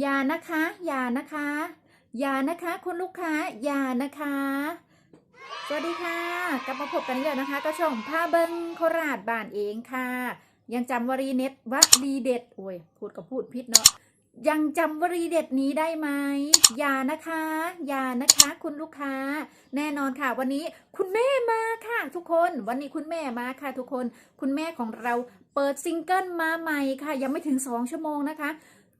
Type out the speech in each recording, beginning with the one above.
อย่านะคะ อย่านะคะ อย่านะคะ คุณลูกค้า อย่านะคะ สวัสดีค่ะ กลับมาพบกันอีกแล้วนะคะ ก็ช่องผ้าเบิงโคราชบ้านเองค่ะ ยังจำวรีเน็ตวลีเด็ด โอ้ย พูดกับพูดพิษเนาะ ยังจำวลีเด็ดนี้ได้ไหม อย่านะคะ อย่านะคะ คุณลูกค้า แน่นอนค่ะ วันนี้คุณแม่มาค่ะ ทุกคน วันนี้คุณแม่มาค่ะ ทุกคน คุณแม่ของเราเปิดซิงเกิลมาใหม่ค่ะ ยังไม่ถึง2ชั่วโมงนะคะ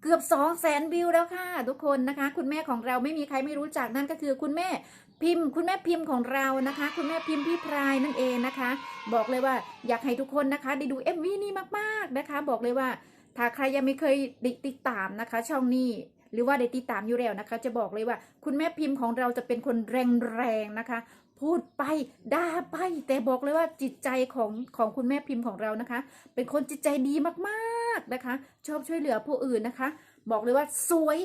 เกือบ2 0 0แสนวิวแล้วค่ะ ทุกคนนะคะ คุณแม่ของเราไม่มีใครไม่รู้จักนั่นก็คือคุณแม่พิมพ์ คุณแม่พิมพ์ของเรานะคะ คุณแม่พิมพ์พี่พรายนั่นเองนะคะ บอกเลยว่าอยากให้ทุกคนนะคะ ได้ดู MV นี้มากๆนะคะ บอกเลยว่า ถ้าใครยังไม่เคยติดตามนะคะ ช่องนี้หรือว่าได้ติดตามอยู่แล้วนะคะ จะบอกเลยว่า คุณแม่พิมพ์ของเราจะเป็นคนแรงๆนะคะ พูดไปด่าไป แต่บอกเลยว่าจิตใจของของคุณแม่พิมพ์ของเรานะคะ เป็นคนจิตใจดีมากๆนะคะ ชอบช่วยเหลือผู้อื่นนะคะ บอกเลยว่าสวย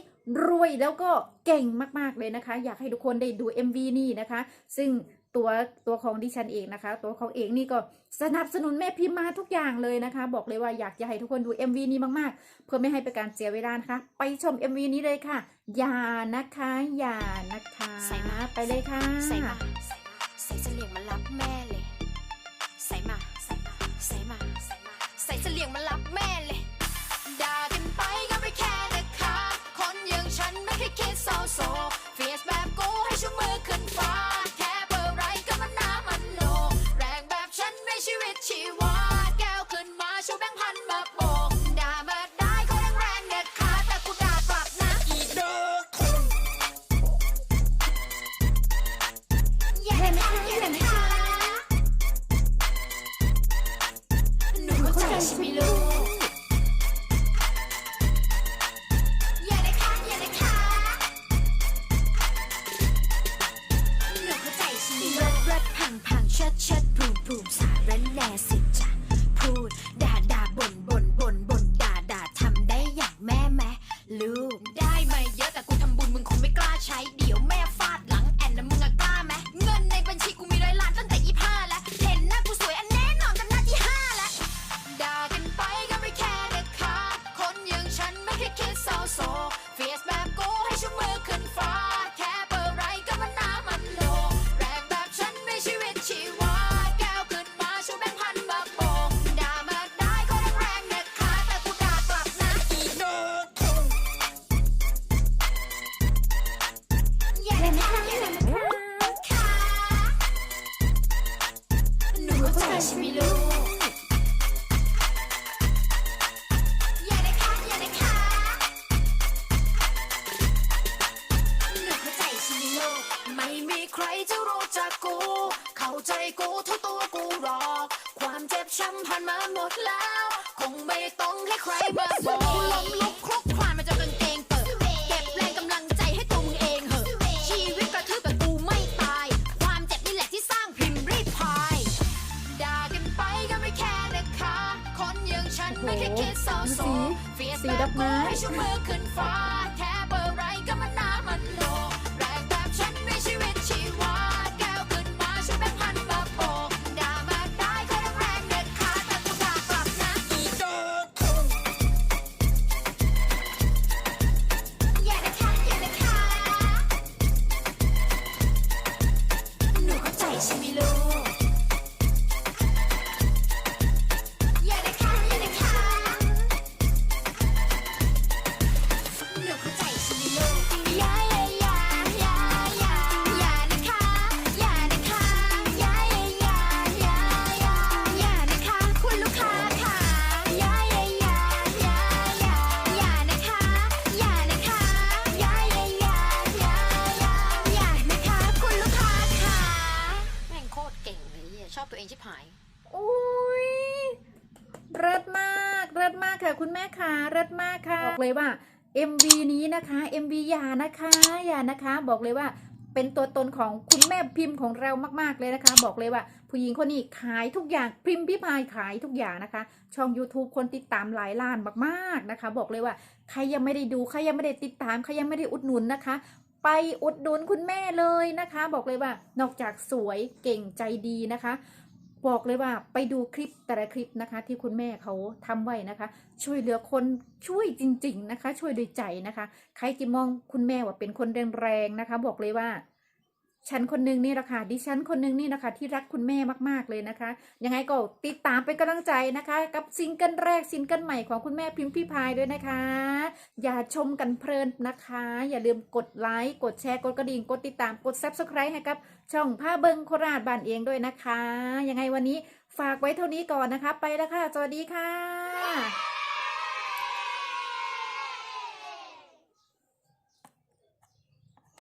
รวยแล้วก็เก่งมากๆเลยนะคะ อยากให้ทุกคนได้ดู MV นี่นะคะ ซึ่งตัวตัวของดิฉันเองนะคะ ตัวของเองนี่ก็สนับสนุนแม่พิมพ์มาทุกอย่างเลยนะคะ บอกเลยว่าอยากจะให้ทุกคนดู MV นี้มากๆ เพื่อไม่ให้เป็นการเสียเวลานะคะ ไปชม MV นี้เลยค่ะ อย่านะคะ อย่านะคะใส่มาไปเลยค่ะ ใส่มาใส่เสลียงมารับแม่เลย ใส่มา ใส่มา ใส่มา ใส่เสลียงมารับ ช่ไหมลูอย่าได้ค่ะอย่าได้ค่ะหนูเข้าใจช่ไหมลูกรัดพังพังเชิดเชิด กูเท่าตัวกูหรอก ความเจ็บช้ำผ่านมาหมดแล้ว คงไม่ต้องให้ใครมาบอกกูล้มลุกคลุกคลานมาจนกางเกงเปิด เก็บแรงกำลังใจให้ตัวมึงเองเหอะ ชีวิตกระทืบแต่กูไม่ตาย ความเจ็บนี่แหละที่สร้างพิมพ์รีพายด่ากันไปก็ไม่แค่นะคะ คนอย่างฉันไม่เคยคิดเศร้าโศกเฟียสสีแบดบอกไม้กูให้ชูมือขึ้นฟ้าแค่ งชิบหายอุ้ยเลิศมากเลิศมากค่ะ คุณแม่ค่ะเลิศมากค่ะบอกเลยว่า MV นี้นะคะ MV อย่านะคะอย่านะคะ บอกเลยว่าเป็นตัวตนของคุณแม่พิมพ์ของเรามาก ๆ เลยนะคะ บอกเลยว่า ผู้หญิงคนนี้ขายทุกอย่างพิมพ์พิพายขายทุกอย่างนะคะ ช่อง YouTube คนติดตามหลายล้านมากๆนะคะ บอกเลยว่าใครยังไม่ได้ดูใครยังไม่ได้ติดตามใครยังไม่ได้อุดหนุนนะคะ ไปอุดหนุนคุณแม่เลยนะคะ บอกเลยว่า นอกจากสวยเก่งใจดีนะคะ บอกเลยว่าไปดูคลิปแต่ละคลิปนะคะ ที่คุณแม่เขาทำไว้นะคะ ช่วยเหลือคนช่วยจริง ๆนะคะ ช่วยด้วยใจนะคะ ใครจะมองคุณแม่ว่าเป็นคนแรงๆนะคะ บอกเลยว่า ฉันคนหนึงนี่แหละค่ะดิฉันคนหนึงนี่นะคะที่รักคุณแม่มากๆเลยนะคะ ยังไงก็ติดตามเป็นกำลังใจนะคะ กับซิงเกิลแรกซิงเกิลใหม่ของคุณแม่พิมพ์พี่พายด้วยนะคะ อย่าชมกันเพลินนะคะ อย่าลืมกดไลค์กดแชร์กดกระดิ่งกดติดตามกด subscribe ให้กับช่องผ้าเบิงโคราชบ้านเองด้วยนะคะ ยังไงวันนี้ฝากไว้เท่านี้ก่อนนะคะ ไปแล้วค่ะสวัสดีค่ะ